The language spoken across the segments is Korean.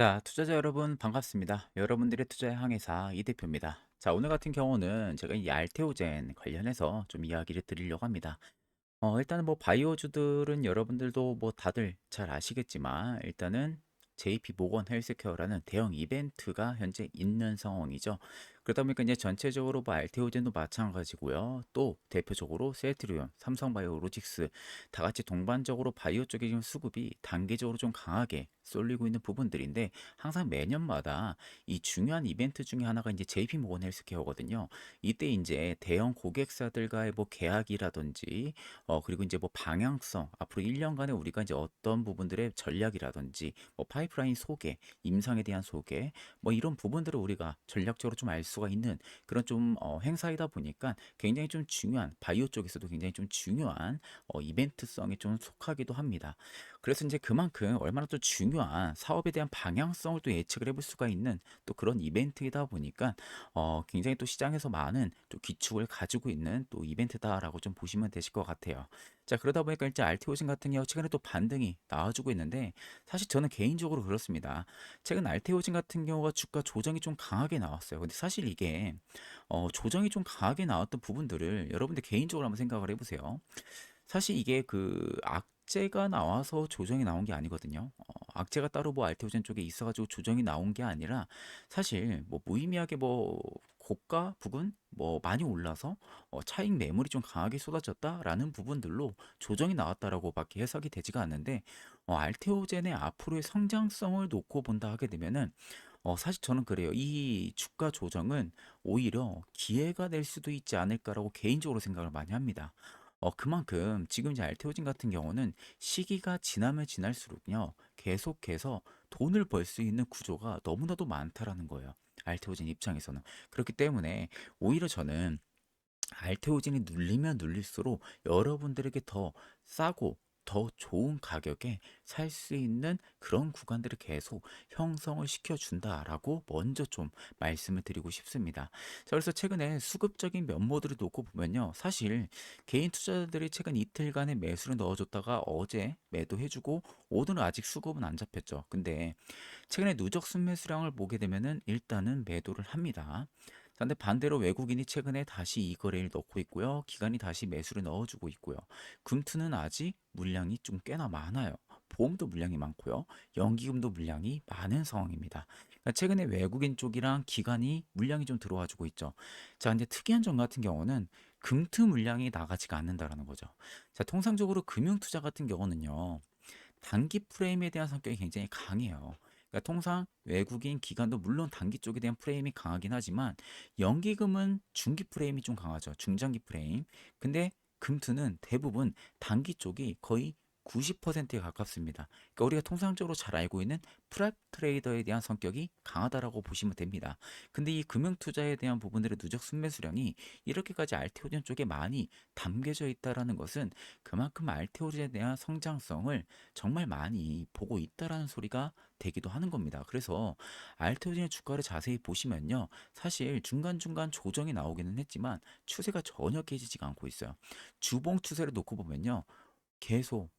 자, 투자자 여러분 반갑습니다. 여러분들의 투자의 항해사 이 대표입니다. 자, 오늘 같은 경우는 제가 이 알테오젠 관련해서 좀 이야기를 드리려고 합니다. 어, 일단은 뭐 바이오주들은 여러분들도 뭐 다들 잘 아시겠지만 일단은 JP 모건 헬스케어라는 대형 이벤트가 현재 있는 상황이죠. 그러다 보니까 이제 전체적으로 뭐 알테오젠도 마찬가지고요. 또 대표적으로 셀트리온, 삼성바이오로직스 다 같이 동반적으로 바이오 쪽에 지금 수급이 단계적으로 좀 강하게 쏠리고 있는 부분들인데 항상 매년마다 이 중요한 이벤트 중에 하나가 이제 JP 모건 헬스케어거든요. 이때 이제 대형 고객사들과의 뭐 계약이라든지 어 그리고 이제 뭐 방향성 앞으로 1년간에 우리가 이제 어떤 부분들의 전략이라든지 뭐 파이프라인 소개, 임상에 대한 소개 뭐 이런 부분들을 우리가 전략적으로 좀 알 수가 있는 그런 좀 어, 행사이다 보니까 굉장히 좀 중요한 바이오 쪽에서도 굉장히 좀 중요한 어, 이벤트성에 좀 속하기도 합니다. 그래서 이제 그만큼 얼마나 또 중요한 사업에 대한 방향성을 또 예측을 해볼 수가 있는 또 그런 이벤트이다 보니까 어, 굉장히 또 시장에서 많은 또 기축을 가지고 있는 또 이벤트다라고 좀 보시면 되실 것 같아요. 자, 그러다 보니까 이제 알테오신 같은 경우 최근에 또 반등이 나와주고 있는데 사실 저는 개인적으로 그렇습니다. 최근 알테오진 같은 경우가 주가 조정이 좀 강하게 나왔어요. 근데 사실 이게 어, 조정이 좀 강하게 나왔던 부분들을 여러분들 개인적으로 한번 생각을 해보세요. 사실 이게 그 악 재가 나와서 조정이 나온 게 아니거든요. 어, 악재가 따로 뭐 알테오젠 쪽에 있어가지고 조정이 나온 게 아니라 사실 뭐 무의미하게 뭐 고가 부근 뭐 많이 올라서 어, 차익 매물이 좀 강하게 쏟아졌다라는 부분들로 조정이 나왔다라고밖에 해석이 되지가 않는데 어, 알테오젠의 앞으로의 성장성을 놓고 본다 하게 되면은 어, 사실 저는 그래요. 이 주가 조정은 오히려 기회가 될 수도 있지 않을까라고 개인적으로 생각을 많이 합니다. 어, 그만큼 지금 이제 알테오진 같은 경우는 시기가 지나면 지날수록요, 계속해서 돈을 벌 수 있는 구조가 너무나도 많다라는 거예요. 알테오진 입장에서는. 그렇기 때문에 오히려 저는 알테오진이 눌리면 눌릴수록 여러분들에게 더 싸고 더 좋은 가격에 살 수 있는 그런 구간들을 계속 형성을 시켜준다라고 먼저 좀 말씀을 드리고 싶습니다. 자, 그래서 최근에 수급적인 면모들을 놓고 보면요. 사실 개인 투자자들이 최근 이틀간의 매수를 넣어줬다가 어제 매도해주고 오늘은 아직 수급은 안 잡혔죠. 근데 최근에 누적 순매수량을 보게 되면은 일단은 매도를 합니다. 근데 반대로 외국인이 최근에 다시 이 거래를 넣고 있고요. 기관이 다시 매수를 넣어주고 있고요. 금투는 아직 물량이 좀 꽤나 많아요. 보험도 물량이 많고요. 연기금도 물량이 많은 상황입니다. 그러니까 최근에 외국인 쪽이랑 기관이 물량이 좀 들어와 주고 있죠. 자, 근데 특이한 점 같은 경우는 금투 물량이 나가지가 않는다라는 거죠. 자, 통상적으로 금융 투자 같은 경우는요. 단기 프레임에 대한 성격이 굉장히 강해요. 그러니까 통상 외국인 기관도 물론 단기 쪽에 대한 프레임이 강하긴 하지만 연기금은 중기 프레임이 좀 강하죠. 중장기 프레임. 근데 금투는 대부분 단기 쪽이 거의 90%에 가깝습니다. 그러니까 우리가 통상적으로 잘 알고 있는 프랩 트레이더에 대한 성격이 강하다라고 보시면 됩니다. 근데 이 금융 투자에 대한 부분들의 누적 순매수량이 이렇게까지 알테오젠 쪽에 많이 담겨져 있다라는 것은 그만큼 알테오젠에 대한 성장성을 정말 많이 보고 있다라는 소리가 되기도 하는 겁니다. 그래서 알테오젠의 주가를 자세히 보시면요. 사실 중간중간 조정이 나오기는 했지만 추세가 전혀 깨지지가 않고 있어요. 주봉 추세를 놓고 보면요. 계속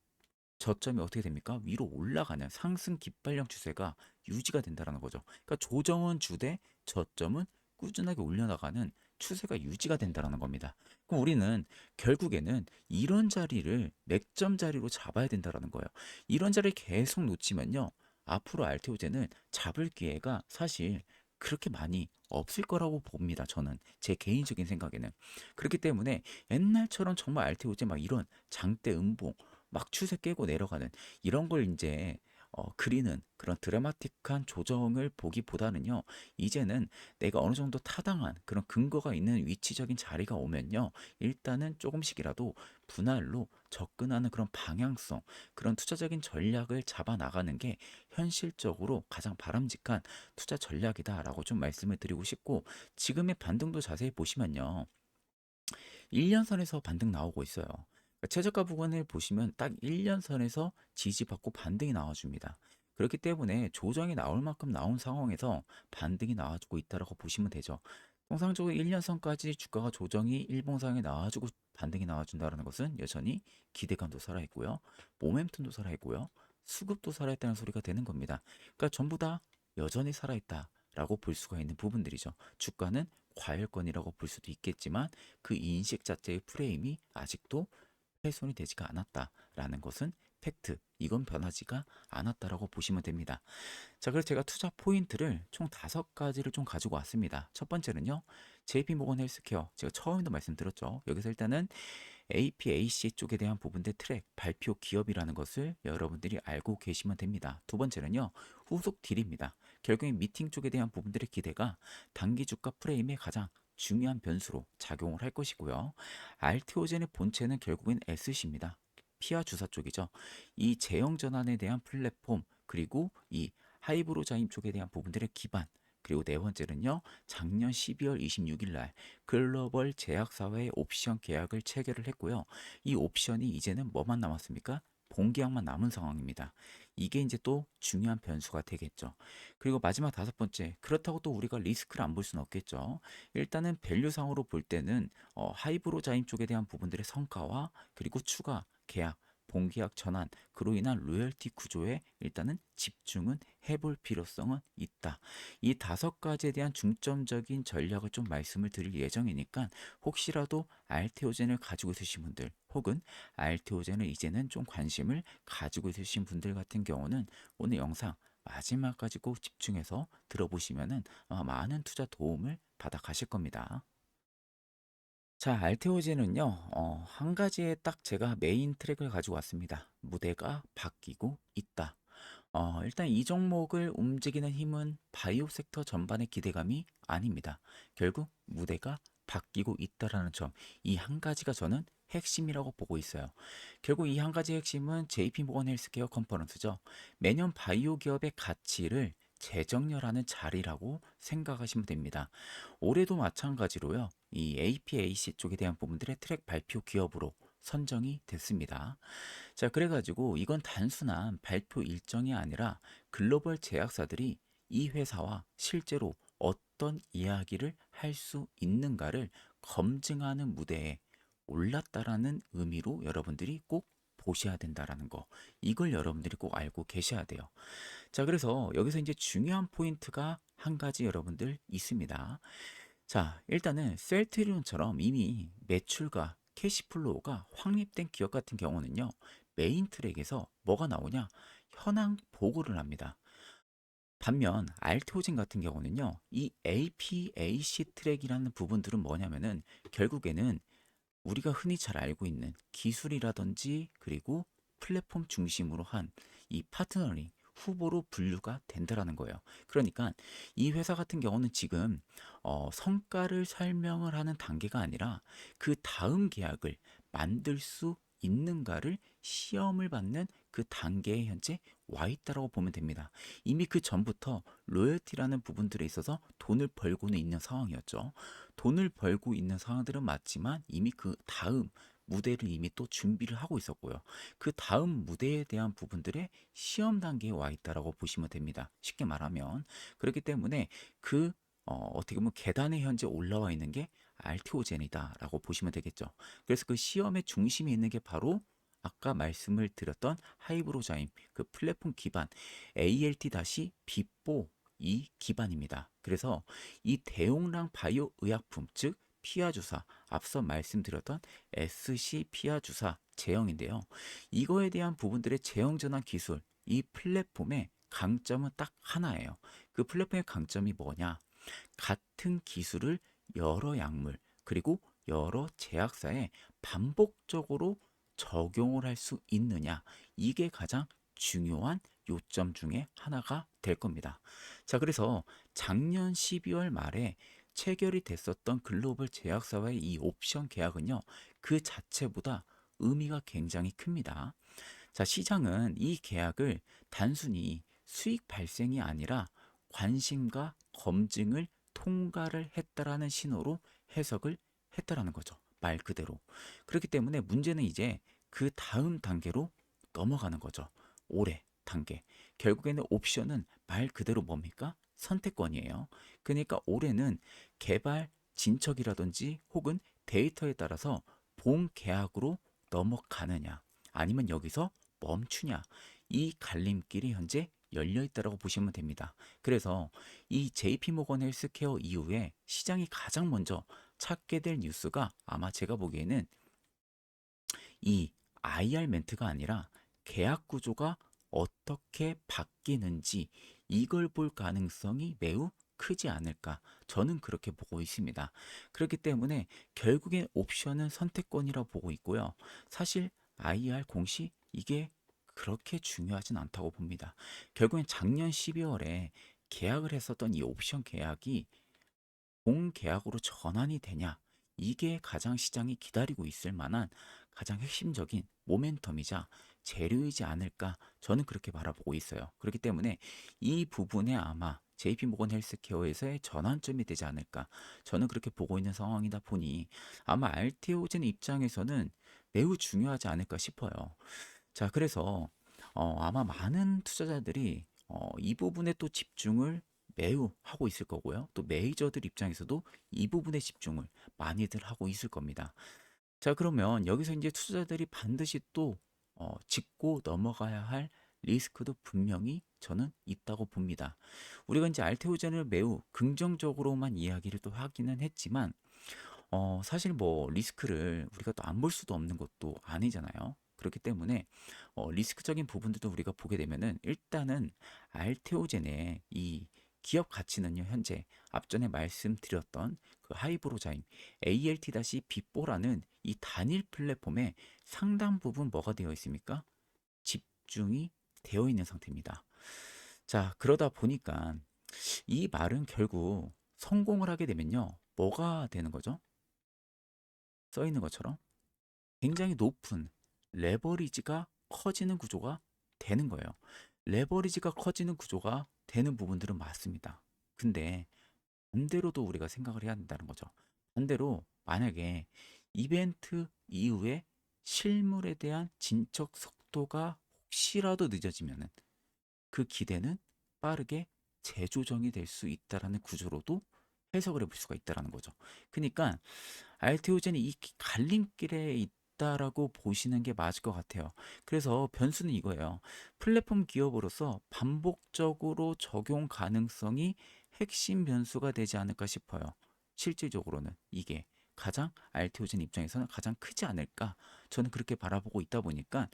저점이 어떻게 됩니까? 위로 올라가는 상승 깃발령 추세가 유지가 된다는 거죠. 그러니까 조정은 주되 저점은 꾸준하게 올려나가는 추세가 유지가 된다는 겁니다. 그럼 우리는 결국에는 이런 자리를 맥점 자리로 잡아야 된다는 거예요. 이런 자리를 계속 놓치면요. 앞으로 알테오제는 잡을 기회가 사실 그렇게 많이 없을 거라고 봅니다. 저는 제 개인적인 생각에는 그렇기 때문에 옛날처럼 정말 알테오제 막 이런 장대 음봉 막 추세 깨고 내려가는 이런 걸 이제 어, 그리는 그런 드라마틱한 조정을 보기보다는요, 이제는 내가 어느 정도 타당한 그런 근거가 있는 위치적인 자리가 오면요, 일단은 조금씩이라도 분할로 접근하는 그런 방향성, 그런 투자적인 전략을 잡아 나가는 게 현실적으로 가장 바람직한 투자 전략이다라고 좀 말씀을 드리고 싶고, 지금의 반등도 자세히 보시면요, 1년선에서 반등 나오고 있어요. 그러니까 최저가 부근을 보시면 딱 1년 선에서 지지받고 반등이 나와줍니다. 그렇기 때문에 조정이 나올 만큼 나온 상황에서 반등이 나와주고 있다고 보시면 되죠. 통상적으로 1년 선까지 주가가 조정이 일봉상에 나와주고 반등이 나와준다는 것은 여전히 기대감도 살아있고요. 모멘텀도 살아있고요. 수급도 살아있다는 소리가 되는 겁니다. 그러니까 전부 다 여전히 살아있다 라고 볼 수가 있는 부분들이죠. 주가는 과열권이라고 볼 수도 있겠지만 그 인식 자체의 프레임이 아직도 훼손이 되지가 않았다라는 것은 팩트. 이건 변하지가 않았다라고 보시면 됩니다. 자, 그래서 제가 투자 포인트를 총 다섯 가지를 좀 가지고 왔습니다. 첫 번째는요, JP 모건 헬스케어. 제가 처음에도 말씀드렸죠. 여기서 일단은 APAC 쪽에 대한 부분들 트랙, 발표 기업이라는 것을 여러분들이 알고 계시면 됩니다. 두 번째는요, 후속 딜입니다. 결국엔 미팅 쪽에 대한 부분들의 기대가 단기 주가 프레임의 가장 중요한 변수로 작용을 할 것이고요. 알테오젠의 본체는 결국엔 SC입니다. 피아 주사 쪽이죠. 이 제형 전환에 대한 플랫폼 그리고 이 하이브로 자임 쪽에 대한 부분들의 기반 그리고 네 번째는요. 작년 12월 26일 날 글로벌 제약사회의 옵션 계약을 체결을 했고요. 이 옵션이 이제는 뭐만 남았습니까? 본계약만 남은 상황입니다. 이게 이제 또 중요한 변수가 되겠죠. 그리고 마지막 다섯 번째, 그렇다고 또 우리가 리스크를 안 볼 수는 없겠죠. 일단은 밸류상으로 볼 때는 어, 하이브로 자임 쪽에 대한 부분들의 성과와 그리고 추가 계약, 본계약 전환, 그로 인한 로열티 구조에 일단은 집중은 해볼 필요성은 있다. 이 다섯 가지에 대한 중점적인 전략을 좀 말씀을 드릴 예정이니까 혹시라도 알테오젠을 가지고 있으신 분들 혹은 알테오젠을 이제는 좀 관심을 가지고 있으신 분들 같은 경우는 오늘 영상 마지막까지 꼭 집중해서 들어보시면은 아마 많은 투자 도움을 받아 가실 겁니다. 자, 알테오젠은요, 어, 한 가지에 딱 제가 메인 트랙을 가지고 왔습니다. 무대가 바뀌고 있다. 어, 일단 이 종목을 움직이는 힘은 바이오 섹터 전반의 기대감이 아닙니다. 결국 무대가 바뀌고 있다라는 점, 이 한 가지가 저는 핵심이라고 보고 있어요. 결국 이 한 가지 핵심은 JP 모건 헬스케어 컨퍼런스죠. 매년 바이오 기업의 가치를 재정렬하는 자리라고 생각하시면 됩니다. 올해도 마찬가지로요. 이 APAC 쪽에 대한 부분들의 트랙 발표 기업으로 선정이 됐습니다. 자, 그래가지고 이건 단순한 발표 일정이 아니라 글로벌 제약사들이 이 회사와 실제로 어떤 이야기를 할 수 있는가를 검증하는 무대에 올랐다라는 의미로 여러분들이 꼭 보셔야 된다라는 거. 이걸 여러분들이 꼭 알고 계셔야 돼요. 자, 그래서 여기서 이제 중요한 포인트가 한 가지 여러분들 있습니다. 자, 일단은 셀트리온처럼 이미 매출과 캐시플로우가 확립된 기업 같은 경우는요, 메인 트랙에서 뭐가 나오냐? 현황 보고를 합니다. 반면 알테오진 같은 경우는요, 이 APAC 트랙이라는 부분들은 뭐냐면은 결국에는 우리가 흔히 잘 알고 있는 기술이라든지 그리고 플랫폼 중심으로 한 이 파트너링 후보로 분류가 된다라는 거예요. 그러니까 이 회사 같은 경우는 지금 어, 성과를 설명을 하는 단계가 아니라 그 다음 계약을 만들 수 있는가를 시험을 받는 그 단계에 현재 와 있다라고 보면 됩니다. 이미 그 전부터 로열티라는 부분들에 있어서 돈을 벌고는 있는 상황이었죠. 돈을 벌고 있는 상황들은 맞지만 이미 그 다음 무대를 이미 또 준비를 하고 있었고요. 그 다음 무대에 대한 부분들의 시험 단계에 와 있다라고 보시면 됩니다. 쉽게 말하면 그렇기 때문에 그 어, 어떻게 보면 계단에 현재 올라와 있는 게 알티오젠이다라고 보시면 되겠죠. 그래서 그 시험의 중심에 있는 게 바로 아까 말씀을 드렸던 하이브로자임 그 플랫폼 기반 ALT-B4 이 기반입니다. 그래서 이 대용량 바이오 의약품 즉 피하 주사 앞서 말씀드렸던 SC 피하 주사 제형인데요. 이거에 대한 부분들의 제형 전환 기술 이 플랫폼의 강점은 딱 하나예요. 그 플랫폼의 강점이 뭐냐? 같은 기술을 여러 약물 그리고 여러 제약사에 반복적으로 적용을 할 수 있느냐 이게 가장 중요한 요점 중에 하나가 될 겁니다. 자, 그래서 작년 12월 말에 체결이 됐었던 글로벌 제약사와의 이 옵션 계약은요, 그 자체보다 의미가 굉장히 큽니다. 자, 시장은 이 계약을 단순히 수익 발생이 아니라 관심과 검증을 통과를 했다라는 신호로 해석을 했다라는 거죠. 말 그대로. 그렇기 때문에 문제는 이제 그 다음 단계로 넘어가는 거죠. 올해 단계. 결국에는 옵션은 말 그대로 뭡니까? 선택권이에요. 그러니까 올해는 개발 진척이라든지 혹은 데이터에 따라서 본 계약으로 넘어가느냐 아니면 여기서 멈추냐 이 갈림길이 현재 열려 있다라고 보시면 됩니다. 그래서 이 JP 모건 헬스케어 이후에 시장이 가장 먼저 찾게 될 뉴스가 아마 제가 보기에는 이 IR 멘트가 아니라 계약 구조가 어떻게 바뀌는지 이걸 볼 가능성이 매우 크지 않을까. 저는 그렇게 보고 있습니다. 그렇기 때문에 결국엔 옵션은 선택권이라 보고 있고요. 사실 IR 공시 이게 그렇게 중요하진 않다고 봅니다. 결국엔 작년 12월에 계약을 했었던 이 옵션 계약이 본 계약으로 전환이 되냐? 이게 가장 시장이 기다리고 있을 만한 가장 핵심적인 모멘텀이자 재료이지 않을까 저는 그렇게 바라보고 있어요. 그렇기 때문에 이 부분에 아마 JP 모건 헬스케어에서의 전환점이 되지 않을까 저는 그렇게 보고 있는 상황이다 보니 아마 알테오젠 입장에서는 매우 중요하지 않을까 싶어요. 자, 그래서 어, 아마 많은 투자자들이 어, 이 부분에 또 집중을 매우 하고 있을 거고요. 또 메이저들 입장에서도 이 부분에 집중을 많이들 하고 있을 겁니다. 자, 그러면 여기서 이제 투자자들이 반드시 또 어, 짚고 넘어가야 할 리스크도 분명히 저는 있다고 봅니다. 우리가 이제 알테오젠을 매우 긍정적으로만 이야기를 또 하기는 했지만 어, 사실 뭐 리스크를 우리가 또 안 볼 수도 없는 것도 아니잖아요. 그렇기 때문에 어, 리스크적인 부분들도 우리가 보게 되면은 일단은 알테오젠의 이 기업 가치는요 현재 앞전에 말씀드렸던 그 하이브로 자임 ALT-B4라는 이 단일 플랫폼에 상당 부분 뭐가 되어 있습니까? 집중이 되어 있는 상태입니다. 자 그러다 보니까 이 말은 결국 성공을 하게 되면요 뭐가 되는 거죠? 써 있는 것처럼 굉장히 높은 레버리지가 커지는 구조가 되는 거예요. 레버리지가 커지는 구조가 되는 부분들은 맞습니다. 근데 반대로도 우리가 생각을 해야 된다는 거죠. 반대로 만약에 이벤트 이후에 실물에 대한 진척 속도가 혹시라도 늦어지면은 그 기대는 빠르게 재조정이 될 수 있다라는 구조로도 해석을 해볼 수가 있다라는 거죠. 그러니까 알테오젠이 이 갈림길에 있다라고 보시는 게 맞을 것 같아요. 그래서 변수는 이거예요. 플랫폼 기업으로서 반복적으로 적용 가능성이 핵심 변수가 되지 않을까 싶어요. 실질적으로는 이게 가장 알테오젠 입장에서는 가장 크지 않을까 저는 그렇게 바라보고 있다 보니까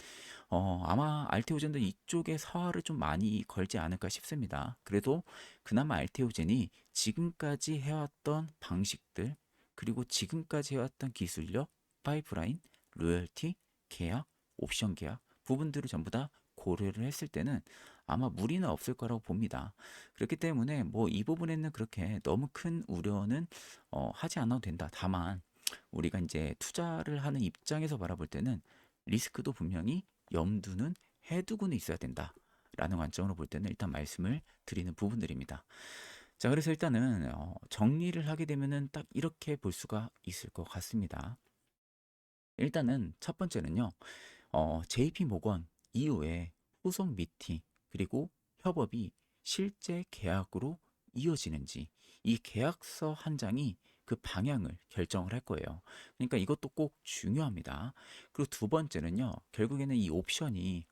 어, 아마 알테오젠도 이쪽에 사활을 좀 많이 걸지 않을까 싶습니다. 그래도 그나마 알테오젠이 지금까지 해왔던 방식들 그리고 지금까지 해왔던 기술력, 파이프라인, 로열티, 계약, 옵션 계약 부분들을 전부 다 고려를 했을 때는 아마 무리는 없을 거라고 봅니다. 그렇기 때문에 뭐 이 부분에는 그렇게 너무 큰 우려는 어, 하지 않아도 된다. 다만 우리가 이제 투자를 하는 입장에서 바라볼 때는 리스크도 분명히 염두는 해두고는 있어야 된다. 라는 관점으로 볼 때는 일단 말씀을 드리는 부분들입니다. 자, 그래서 일단은 어, 정리를 하게 되면은 딱 이렇게 볼 수가 있을 것 같습니다. 일단은 첫 번째는요, 어, JP 모건 이후에 후속 미팅 그리고 협업이 실제 계약으로 이어지는지 이 계약서 한 장이 그 방향을 결정을 할 거예요. 그러니까 이것도 꼭 중요합니다. 그리고 두 번째는요, 결국에는 이 옵션이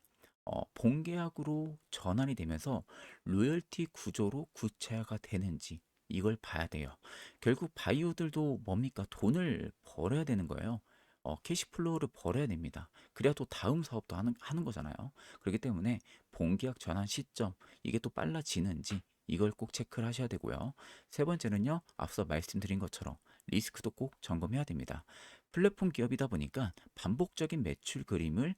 어, 본계약으로 전환이 되면서 로열티 구조로 구체화가 되는지 이걸 봐야 돼요. 결국 바이오들도 뭡니까? 돈을 벌어야 되는 거예요. 어, 캐시 플로우를 벌어야 됩니다. 그래야 또 다음 사업도 하는, 하는 거잖아요. 그렇기 때문에 본계약 전환 시점 이게 또 빨라지는지 이걸 꼭 체크를 하셔야 되고요. 세 번째는요, 앞서 말씀드린 것처럼 리스크도 꼭 점검해야 됩니다. 플랫폼 기업이다 보니까 반복적인 매출 그림을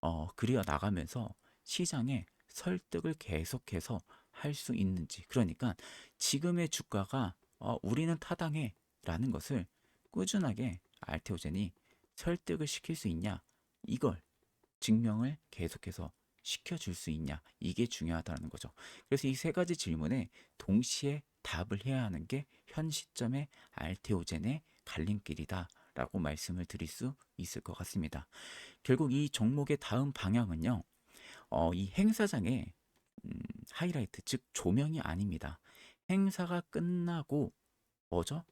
어, 그려 나가면서 시장에 설득을 계속해서 할 수 있는지 그러니까 지금의 주가가 어, 우리는 타당해 라는 것을 꾸준하게 알테오젠이 설득을 시킬 수 있냐 이걸 증명을 계속해서 시켜줄 수 있냐 이게 중요하다는 거죠. 그래서 이 세 가지 질문에 동시에 답을 해야 하는 게 현 시점의 알테오젠의 갈림길이다. 라고 말씀을 드릴 수 있을 것 같습니다. 결국 이 종목의 다음 방향은요, 어, 이 행사장의 음, 하이라이트, 즉 조명이 아닙니다. 행사가 끝나고 뭐죠?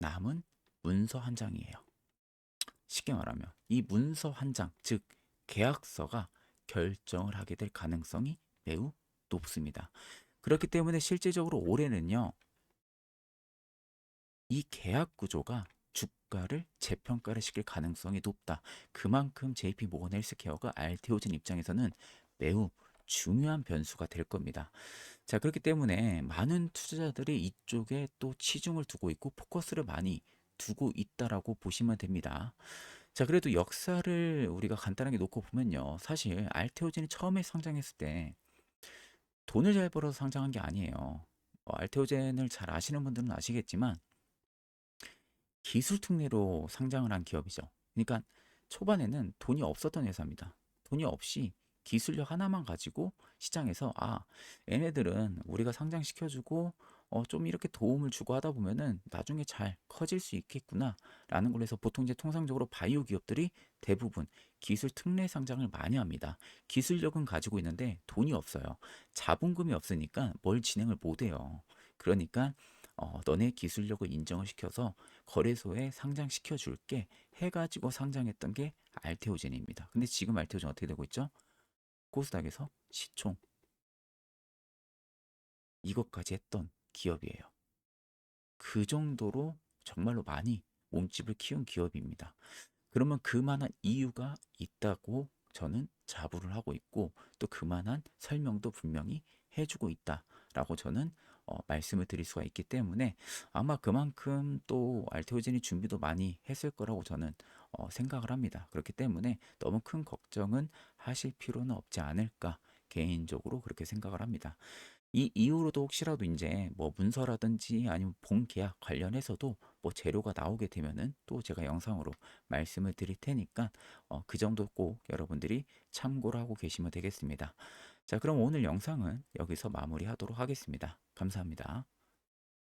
남은 문서 한 장이에요. 쉽게 말하면 이 문서 한 장, 즉 계약서가 결정을 하게 될 가능성이 매우 높습니다. 그렇기 때문에 실제적으로 올해는요. 이 계약 구조가 주가를 재평가를 시킬 가능성이 높다. 그만큼 JP 모건 헬스케어가 알테오젠 입장에서는 매우 중요한 변수가 될 겁니다. 자, 그렇기 때문에 많은 투자자들이 이쪽에 또 치중을 두고 있고 포커스를 많이 두고 있다라고 보시면 됩니다. 자, 그래도 역사를 우리가 간단하게 놓고 보면요. 사실 알테오젠이 처음에 상장했을 때 돈을 잘 벌어서 상장한 게 아니에요. 어, 알테오젠을 잘 아시는 분들은 아시겠지만 기술 특례로 상장을 한 기업이죠. 그러니까 초반에는 돈이 없었던 회사입니다. 돈이 없이 기술력 하나만 가지고 시장에서 아, 얘네들은 우리가 상장시켜주고 어, 좀 이렇게 도움을 주고 하다 보면은 나중에 잘 커질 수 있겠구나 라는 걸로 해서 보통 이제 통상적으로 바이오 기업들이 대부분 기술 특례 상장을 많이 합니다. 기술력은 가지고 있는데 돈이 없어요. 자본금이 없으니까 뭘 진행을 못 해요. 그러니까 어, 너네 기술력을 인정을 시켜서 거래소에 상장시켜 줄게 해가지고 상장했던 게 알테오젠입니다. 근데 지금 알테오젠 어떻게 되고 있죠? 코스닥에서 시총 이것까지 했던 기업이에요. 그 정도로 정말로 많이 몸집을 키운 기업입니다. 그러면 그만한 이유가 있다고 저는 자부를 하고 있고 또 그만한 설명도 분명히 해주고 있다라고 저는 어, 말씀을 드릴 수가 있기 때문에 아마 그만큼 또 알테오젠이 준비도 많이 했을 거라고 저는 어, 생각을 합니다. 그렇기 때문에 너무 큰 걱정은 하실 필요는 없지 않을까 개인적으로 그렇게 생각을 합니다. 이 이후로도 혹시라도 이제 뭐 문서라든지 아니면 본 계약 관련해서도 뭐 재료가 나오게 되면은 또 제가 영상으로 말씀을 드릴 테니까 어, 그 정도 꼭 여러분들이 참고를 하고 계시면 되겠습니다. 자, 그럼 오늘 영상은 여기서 마무리하도록 하겠습니다. 감사합니다.